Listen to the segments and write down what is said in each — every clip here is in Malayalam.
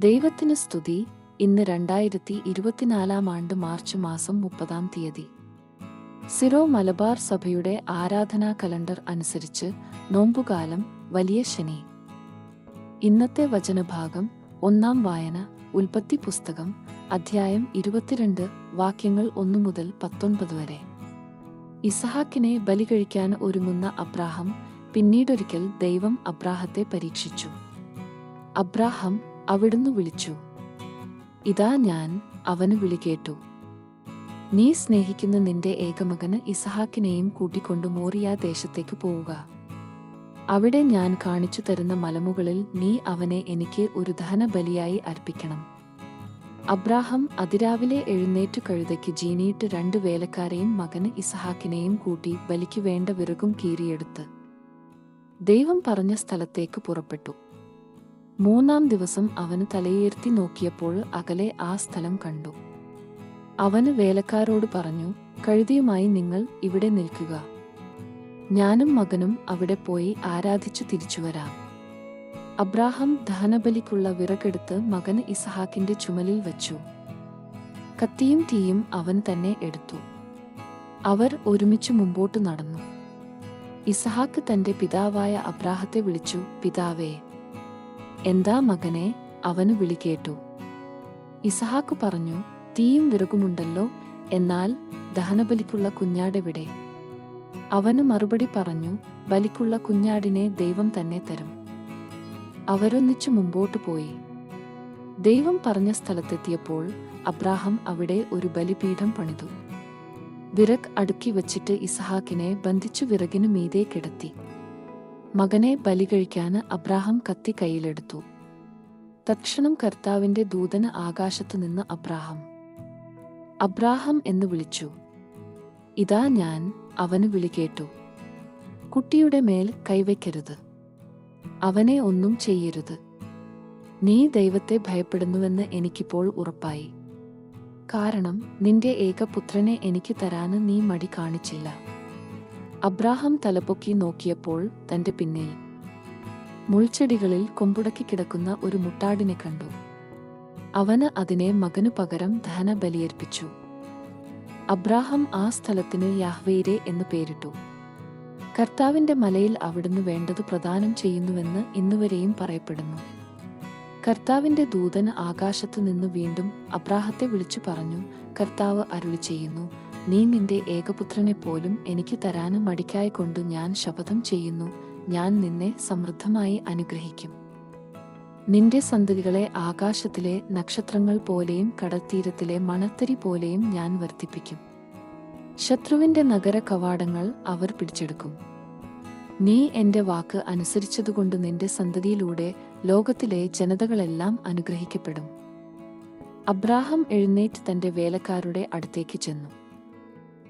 ദൈവത്തിന് സ്തുതി. ഇന്ന് രണ്ടായിരത്തി ഇരുപത്തിനാലാം ആണ്ട് മാർച്ച് മാസം മുപ്പതാം തീയതി. സിറോ മലബാർ സഭയുടെ ആരാധനാ കലണ്ടർ അനുസരിച്ച് നോമ്പുകാലം വലിയ ശനി. ഇന്നത്തെ വചനഭാഗം ഒന്നാം വായന ഉൽപ്പത്തി പുസ്തകം അധ്യായം ഇരുപത്തിരണ്ട് വാക്യങ്ങൾ ഒന്നു മുതൽ പത്തൊൻപത് വരെ. ഇസഹാക്കിനെ ബലി കഴിക്കാൻ ഒരുങ്ങുന്ന അബ്രാഹം പിന്നീടൊരിക്കൽ ദൈവം അബ്രാഹത്തെ പരീക്ഷിച്ചു. അബ്രാഹം അവിടുന്ന് വിളിച്ചു. ഇതാ ഞാൻ അവന് വിളികേട്ടു നീ സ്നേഹിക്കുന്ന നിന്റെ ഏകമകന് ഇസഹാക്കിനെയും കൂട്ടിക്കൊണ്ട് മോറിയ ദേശത്തേക്ക് പോവുക. അവിടെ ഞാൻ കാണിച്ചു തരുന്ന മലമുകളിൽ നീ അവനെ എനിക്ക് ഒരു ദഹനബലിയായി അർപ്പിക്കണം. അബ്രാഹം അതിരാവിലെ എഴുന്നേറ്റു കഴുതയ്ക്ക് ജീനിയിട്ട് രണ്ടു വേലക്കാരെയും മകന് ഇസഹാക്കിനെയും കൂട്ടി ബലിക്കു വേണ്ട വിറകും കീറിയെടുത്ത്. ദൈവം പറഞ്ഞ സ്ഥലത്തേക്ക് പുറപ്പെട്ടു. മൂന്നാം ദിവസം അവന് തലയേർത്തി നോക്കിയപ്പോൾ അകലെ ആ സ്ഥലം കണ്ടു. അവന് വേലക്കാരോട് പറഞ്ഞു കഴുതിയുമായി നിങ്ങൾ ഇവിടെ നിൽക്കുക. ഞാനും മകനും അവിടെ പോയി ആരാധിച്ചു തിരിച്ചുവരാം അബ്രാഹം ദഹനബലിക്കുള്ള വിറകെടുത്ത് മകന് ഇസഹാക്കിന്റെ ചുമലിൽ വച്ചു. കത്തിയും തീയും അവൻ തന്നെ എടുത്തു. അവർ ഒരുമിച്ച് മുമ്പോട്ട് നടന്നു. ഇസഹാക്ക് തന്റെ പിതാവായ അബ്രാഹത്തെ വിളിച്ചു പിതാവേ എന്താ മകനെ? അവന് വിളി കേട്ടു. ഇസഹാക്ക് പറഞ്ഞു തീയും വിറകുമുണ്ടല്ലോ എന്നാൽ ദഹനബലിക്കുള്ള കുഞ്ഞാടെവിടെ അവന് മറുപടി പറഞ്ഞു ബലിക്കുള്ള കുഞ്ഞാടിനെ ദൈവം തന്നെ തരും. അവരൊന്നിച്ചു മുമ്പോട്ട് പോയി. ദൈവം പറഞ്ഞ സ്ഥലത്തെത്തിയപ്പോൾ അബ്രാഹം അവിടെ ഒരു ബലിപീഠം പണിതു. വിറക് അടുക്കി വച്ചിട്ട് ഇസഹാക്കിനെ ബന്ധിച്ചു വിറകിനു മീതേ കിടത്തി. മകനെ ബലി കഴിക്കാന് അബ്രാഹം കത്തി കയ്യിലെടുത്തു. തക്ഷണം കർത്താവിന്റെ ദൂതന് ആകാശത്തു നിന്ന് അബ്രാഹം. അബ്രാഹം എന്ന് വിളിച്ചു. ഇതാ ഞാൻ അവന് വിളികേട്ടു കുട്ടിയുടെ മേൽ കൈവയ്ക്കരുത്. അവനെ ഒന്നും ചെയ്യരുത്. നീ ദൈവത്തെ ഭയപ്പെടുന്നുവെന്ന് എനിക്കിപ്പോൾ ഉറപ്പായി. കാരണം നിന്റെ ഏകപുത്രനെ എനിക്ക് തരാന് നീ മടി കാണിച്ചില്ല. അബ്രാഹം തലപൊക്കി നോക്കിയപ്പോൾ തന്റെ പിന്നിൽ മുൾച്ചെടികളിൽ കൊമ്പുടക്കി കിടക്കുന്ന ഒരു മുട്ടാടിനെ കണ്ടു. അവന് അതിനെ മകനു പകരം ദഹന ബലിയർപ്പിച്ചു അബ്രാഹം ആ സ്ഥലത്തിന് യാഹ്വേരെ എന്ന് പേരിട്ടു. കർത്താവിന്റെ മലയിൽ അവിടുന്ന് വേണ്ടത് പ്രദാനം ചെയ്യുന്നുവെന്ന് ഇന്നുവരെയും പറയപ്പെടുന്നു. കർത്താവിന്റെ ദൂതൻ ആകാശത്തു നിന്ന് വീണ്ടും അബ്രാഹത്തെ വിളിച്ചു പറഞ്ഞു കർത്താവ് അരുളി ചെയ്യുന്നു നീ നിന്റെ ഏകപുത്രനെ പോലും എനിക്ക് തരാനും മടിക്കായി കൊണ്ട് ഞാൻ ശപഥം ചെയ്യുന്നു. ഞാൻ നിന്നെ സമൃദ്ധമായി അനുഗ്രഹിക്കും. നിന്റെ സന്തതികളെ ആകാശത്തിലെ നക്ഷത്രങ്ങൾ പോലെയും കടൽത്തീരത്തിലെ മണത്തരി പോലെയും ഞാൻ വർദ്ധിപ്പിക്കും. ശത്രുവിന്റെ നഗര കവാടങ്ങൾ അവർ പിടിച്ചെടുക്കും. നീ എന്റെ വാക്ക് അനുസരിച്ചതുകൊണ്ട് നിന്റെ സന്തതിയിലൂടെ ലോകത്തിലെ ജനതകളെല്ലാം അനുഗ്രഹിക്കപ്പെടും. അബ്രാഹം എഴുന്നേറ്റ് തന്റെ വേലക്കാരുടെ അടുത്തേക്ക് ചെന്നു.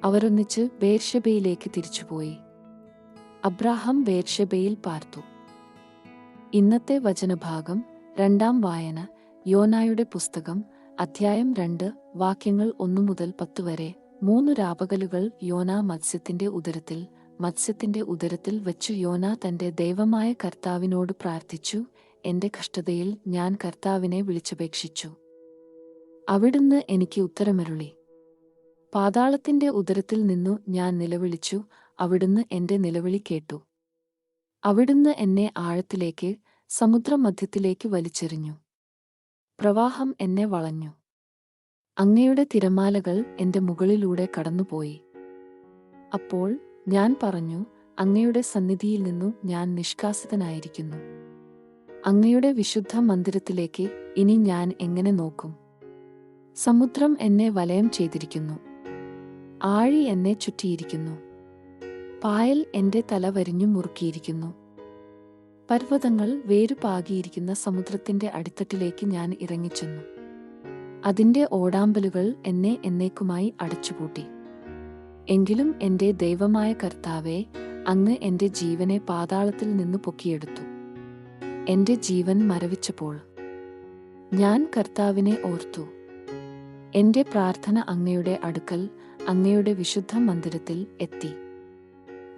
അവരൊന്നിച്ച് ബേർഷബയിലേക്ക് തിരിച്ചുപോയി. അബ്രാഹം ബേർഷബയിൽ പാർത്തു. ഇന്നത്തെ വചനഭാഗം രണ്ടാം വായന യോനായുടെ പുസ്തകം അധ്യായം രണ്ട് വാക്യങ്ങൾ ഒന്നു മുതൽ പത്ത് വരെ. മൂന്ന് രാപകലുകൾ യോന മത്സ്യത്തിന്റെ ഉദരത്തിൽ മത്സ്യത്തിന്റെ ഉദരത്തിൽ വെച്ച് യോന തന്റെ ദൈവമായ കർത്താവിനോട് പ്രാർത്ഥിച്ചു എന്റെ കഷ്ടതയിൽ ഞാൻ കർത്താവിനെ വിളിച്ചപേക്ഷിച്ചു. അവിടുന്ന് എനിക്ക് ഉത്തരമരുളി. പാതാളത്തിന്റെ ഉദരത്തിൽ നിന്നു ഞാൻ നിലവിളിച്ചു അവിടുന്ന് എന്റെ നിലവിളി കേട്ടു. അവിടുന്ന് എന്നെ ആഴത്തിലേക്ക് സമുദ്രമധ്യത്തിലേക്ക് വലിച്ചെറിഞ്ഞു. പ്രവാഹം എന്നെ വളഞ്ഞു. അങ്ങയുടെ തിരമാലകൾ എന്റെ മുകളിലൂടെ കടന്നുപോയി. അപ്പോൾ ഞാൻ പറഞ്ഞു അങ്ങയുടെ സന്നിധിയിൽ നിന്നു ഞാൻ നിഷ്കാസിതനായിരിക്കുന്നു. അങ്ങയുടെ വിശുദ്ധ മന്ദിരത്തിലേക്ക് ഇനി ഞാൻ എങ്ങനെ നോക്കും? സമുദ്രം എന്നെ വലയം ചെയ്തിരിക്കുന്നു. ആഴി എന്നെ ചുറ്റിയിരിക്കുന്നു. പായൽ എന്റെ തല വരിഞ്ഞു മുറുക്കിയിരിക്കുന്നു. പർവതങ്ങൾ വേരുപാകിയിരിക്കുന്ന സമുദ്രത്തിന്റെ അടിത്തട്ടിലേക്ക് ഞാൻ ഇറങ്ങിച്ചെന്നു. അതിന്റെ ഓടാമ്പലുകൾ എന്നെ എന്നേക്കുമായി അടച്ചുപൂട്ടി. എങ്കിലും എന്റെ ദൈവമായ കർത്താവെ അങ്ങ് എന്റെ ജീവനെ പാതാളത്തിൽ നിന്ന് പൊക്കിയെടുത്തു. എന്റെ ജീവൻ മരവിച്ചപ്പോൾ ഞാൻ കർത്താവിനെ ഓർത്തു. എന്റെ പ്രാർത്ഥന അങ്ങയുടെ അടുക്കൽ അങ്ങയുടെ വിശുദ്ധ മന്ദിരത്തിൽ എത്തി.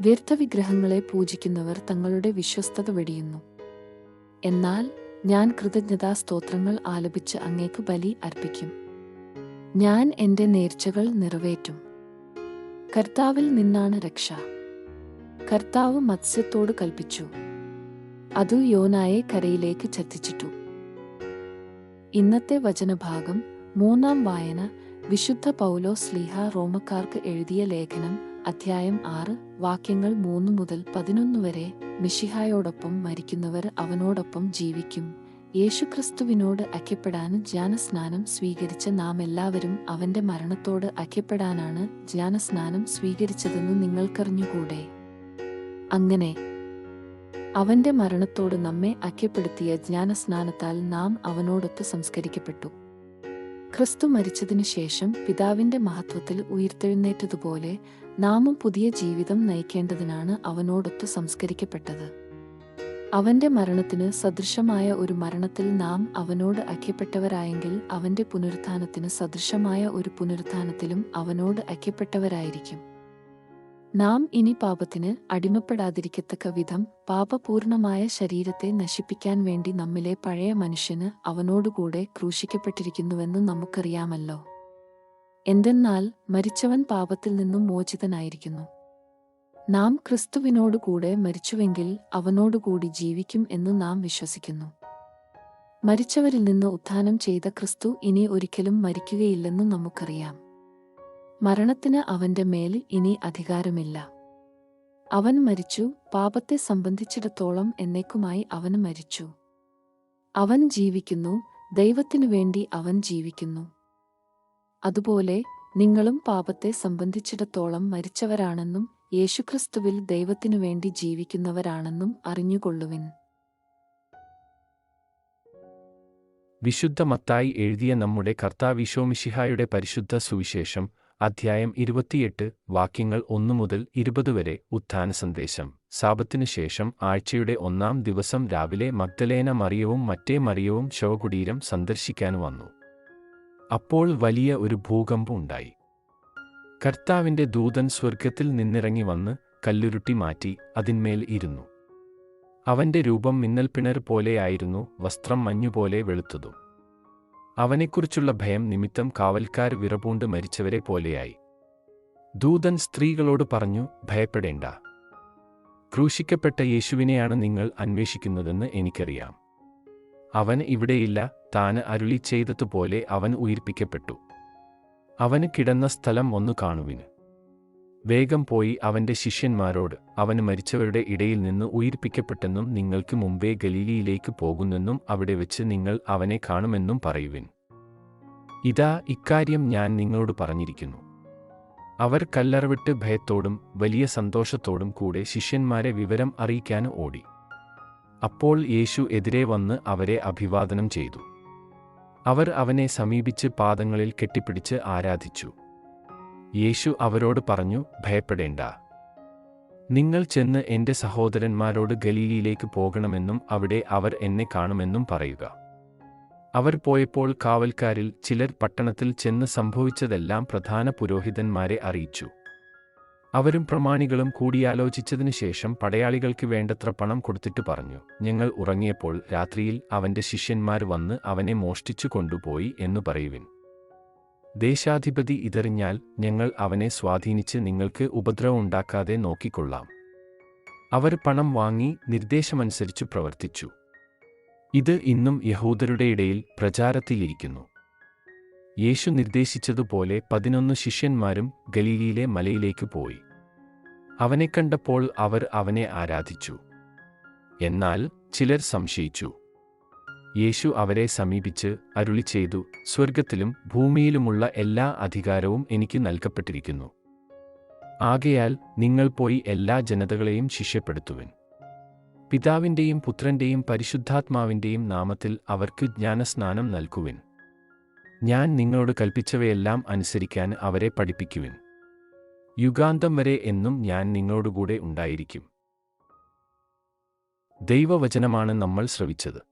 വ്യർത്ഥവിഗ്രഹങ്ങളെ പൂജിക്കുന്നവർ തങ്ങളുടെ വിശ്വസ്തത വെടിയുന്നു. എന്നാൽ ഞാൻ കൃതജ്ഞതാ സ്തോത്രങ്ങൾ ആലപിച്ച് അങ്ങേക്ക് ബലി അർപ്പിക്കും. ഞാൻ എന്റെ നേർച്ചകൾ നിറവേറ്റും. കർത്താവിൽ നിന്നാണ് രക്ഷ. കർത്താവ് മത്സ്യത്തോട് കൽപ്പിച്ചു. അതു യോനായെ കരയിലേക്ക് ചത്തിച്ചിട്ടു. ഇന്നത്തെ വചനഭാഗം മൂന്നാം വായന വിശുദ്ധ പൗലോ സ്ലീഹ റോമക്കാർക്ക് എഴുതിയ ലേഖനം അധ്യായം ആറ് വാക്യങ്ങൾ മൂന്ന് മുതൽ പതിനൊന്ന് വരെ മിഷിഹായോടൊപ്പം മരിക്കുന്നവർ അവനോടൊപ്പം ജീവിക്കും. യേശുക്രിസ്തുവിനോട് ഐക്യപ്പെടാൻ ജ്ഞാനസ്നാനം സ്വീകരിച്ച നാം എല്ലാവരും അവന്റെ മരണത്തോട് ഐക്യപ്പെടാനാണ് ജ്ഞാനസ്നാനം സ്വീകരിച്ചതെന്ന് നിങ്ങൾക്കറിഞ്ഞുകൂടെ? അങ്ങനെ അവന്റെ മരണത്തോട് നമ്മെ ഐക്യപ്പെടുത്തിയ ജ്ഞാനസ്നാനത്താൽ നാം അവനോടൊത്ത് സംസ്കരിക്കപ്പെട്ടു. ക്രിസ്തു മരിച്ചതിനു ശേഷം പിതാവിന്റെ മഹത്വത്തിൽ ഉയർത്തെഴുന്നേറ്റതുപോലെ നാമും പുതിയ ജീവിതം നയിക്കേണ്ടതിനാണ് അവനോടൊത്ത് സംസ്കരിക്കപ്പെട്ടത്. അവന്റെ മരണത്തിന് സദൃശമായ ഒരു മരണത്തിൽ നാം അവനോട് ഐക്യപ്പെട്ടവരായെങ്കിൽ അവന്റെ പുനരുത്ഥാനത്തിന് സദൃശമായ ഒരു പുനരുത്ഥാനത്തിലും അവനോട് ഐക്യപ്പെട്ടവരായിരിക്കും. നാം ഇനി പാപത്തിന് അടിമപ്പെടാതിരിക്കത്തക്ക വിധം പാപപൂർണമായ ശരീരത്തെ നശിപ്പിക്കാൻ വേണ്ടി നമ്മിലെ പഴയ മനുഷ്യന് അവനോടുകൂടെ ക്രൂശിക്കപ്പെട്ടിരിക്കുന്നുവെന്ന് നമുക്കറിയാമല്ലോ. എന്തെന്നാൽ മരിച്ചവൻ പാപത്തിൽ നിന്നും മോചിതനായിരിക്കുന്നു. നാം ക്രിസ്തുവിനോടുകൂടെ മരിച്ചുവെങ്കിൽ അവനോടുകൂടി ജീവിക്കും എന്ന് നാം വിശ്വസിക്കുന്നു. മരിച്ചവരിൽ നിന്ന് ഉത്ഥാനം ചെയ്ത ക്രിസ്തു ഇനി ഒരിക്കലും മരിക്കുകയില്ലെന്ന് നമുക്കറിയാം. മരണത്തിന് അവന്റെ മേൽ ഇനി അധികാരമില്ല. അവൻ മരിച്ചു പാപത്തെ സംബന്ധിച്ചിടത്തോളം എന്നേക്കുമായി അവൻ മരിച്ചു. അവൻ ജീവിക്കുന്നു ദൈവത്തിനു വേണ്ടി അവൻ ജീവിക്കുന്നു. അതുപോലെ നിങ്ങളും പാപത്തെ സംബന്ധിച്ചിടത്തോളം മരിച്ചവരാണെന്നും യേശുക്രിസ്തുവിൽ ദൈവത്തിനു വേണ്ടി ജീവിക്കുന്നവരാണെന്നും അറിഞ്ഞുകൊള്ളുവിൻ. വിശുദ്ധ മത്തായി എഴുതിയ നമ്മുടെ കർത്താവിശോമിഷിഹായുടെ പരിശുദ്ധ സുവിശേഷം അധ്യായം ഇരുപത്തിയെട്ട് വാക്യങ്ങൾ ഒന്നു മുതൽ ഇരുപത് വരെ ഉത്ഥാന സന്ദേശം. സാപത്തിനു ശേഷം ആഴ്ചയുടെ ഒന്നാം ദിവസം രാവിലെ മഗ്ദലേന മറിയവും മറ്റേ മറിയവും ശവകുടീരം സന്ദർശിക്കാൻ വന്നു. അപ്പോൾ വലിയ ഒരു ഭൂകമ്പം ഉണ്ടായി. കർത്താവിന്റെ ദൂതൻ സ്വർഗത്തിൽ നിന്നിറങ്ങി വന്ന് കല്ലുരുട്ടി മാറ്റി അതിന്മേൽ ഇരുന്നു. അവന്റെ രൂപം മിന്നൽപ്പിണർ പോലെയായിരുന്നു വസ്ത്രം മഞ്ഞുപോലെ വെളുത്തതും. അവനെക്കുറിച്ചുള്ള ഭയം നിമിത്തം കാവൽക്കാർ വിറപൂണ്ട് മരിച്ചവരെ പോലെയായി. ദൂതൻ സ്ത്രീകളോട് പറഞ്ഞു ഭയപ്പെടേണ്ട. ക്രൂശിക്കപ്പെട്ട യേശുവിനെയാണ് നിങ്ങൾ അന്വേഷിക്കുന്നതെന്ന് എനിക്കറിയാം. അവൻ ഇവിടെയില്ല താന് അരുളി ചെയ്തതുപോലെ അവൻ ഉയിർപ്പിക്കപ്പെട്ടു. അവന് കിടന്ന സ്ഥലം ഒന്ന് കാണുവിന് വേഗം പോയി അവന്റെ ശിഷ്യന്മാരോട് അവന് മരിച്ചവരുടെ ഇടയിൽ നിന്ന് ഉയിർപ്പിക്കപ്പെട്ടെന്നും നിങ്ങൾക്ക് മുമ്പേ ഗലീലിയിലേക്ക് പോകുന്നെന്നും അവിടെ വെച്ച് നിങ്ങൾ അവനെ കാണുമെന്നും പറയുവിൻ. ഇതാ ഇക്കാര്യം ഞാൻ നിങ്ങളോട് പറഞ്ഞിരിക്കുന്നു. അവർ കല്ലറവിട്ട് ഭയത്തോടും വലിയ സന്തോഷത്തോടും കൂടെ ശിഷ്യന്മാരെ വിവരം അറിയിക്കാൻ ഓടി. അപ്പോൾ യേശു എതിരെ വന്ന് അവരെ അഭിവാദനം ചെയ്തു. അവർ അവനെ സമീപിച്ച് പാദങ്ങളിൽ കെട്ടിപ്പിടിച്ച് ആരാധിച്ചു. യേശു അവരോട് പറഞ്ഞു ഭയപ്പെടേണ്ട. നിങ്ങൾ ചെന്ന് എന്റെ സഹോദരന്മാരോട് ഗലീലിയിലേക്ക് പോകണമെന്നും അവിടെ അവർ എന്നെ കാണുമെന്നും പറയുക. അവർ പോയപ്പോൾ കാവൽക്കാരിൽ ചിലർ പട്ടണത്തിൽ ചെന്ന് സംഭവിച്ചതെല്ലാം പ്രധാന പുരോഹിതന്മാരെ അറിയിച്ചു. അവരും പ്രമാണികളും കൂടിയാലോചിച്ചതിനു ശേഷം പടയാളികൾക്ക് വേണ്ടത്ര പണം കൊടുത്തിട്ട് പറഞ്ഞു ഞങ്ങൾ ഉറങ്ങിയപ്പോൾ രാത്രിയിൽ അവന്റെ ശിഷ്യന്മാർ വന്ന് അവനെ മോഷ്ടിച്ചു കൊണ്ടുപോയി എന്നു പറയുവിൻ. ദേശാധിപതി ഇതറിഞ്ഞാൽ ഞങ്ങൾ അവനെ സ്വാധീനിച്ച് നിങ്ങൾക്ക് ഉപദ്രവമുണ്ടാക്കാതെ നോക്കിക്കൊള്ളാം. അവർ പണം വാങ്ങി നിർദ്ദേശമനുസരിച്ചു പ്രവർത്തിച്ചു. ഇത് ഇന്നും യഹൂദരുടെ ഇടയിൽ പ്രചാരത്തിലിരിക്കുന്നു. യേശു നിർദ്ദേശിച്ചതുപോലെ പതിനൊന്ന് ശിഷ്യന്മാരും ഗലീലിയിലെ മലയിലേക്ക് പോയി. അവനെ കണ്ടപ്പോൾ അവർ അവനെ ആരാധിച്ചു. എന്നാൽ ചിലർ സംശയിച്ചു. യേശു അവരെ സമീപിച്ച് അരുളി ചെയ്തു സ്വർഗത്തിലും ഭൂമിയിലുമുള്ള എല്ലാ അധികാരവും എനിക്ക് നൽകപ്പെട്ടിരിക്കുന്നു. ആകയാൽ നിങ്ങൾ പോയി എല്ലാ ജനതകളെയും ശിഷ്യപ്പെടുത്തുവിൻ. പിതാവിന്റെയും പുത്രന്റെയും പരിശുദ്ധാത്മാവിന്റെയും നാമത്തിൽ അവർക്ക് ജ്ഞാനസ്നാനം നൽകുവിൻ. ഞാൻ നിങ്ങളോട് കൽപ്പിച്ചവയെല്ലാം അനുസരിക്കാൻ അവരെ പഠിപ്പിക്കുവിൻ. യുഗാന്തം വരെ എന്നും ഞാൻ നിങ്ങളോടുകൂടെ ഉണ്ടായിരിക്കും. ദൈവവചനമാണ് നമ്മൾ ശ്രവിച്ചത്.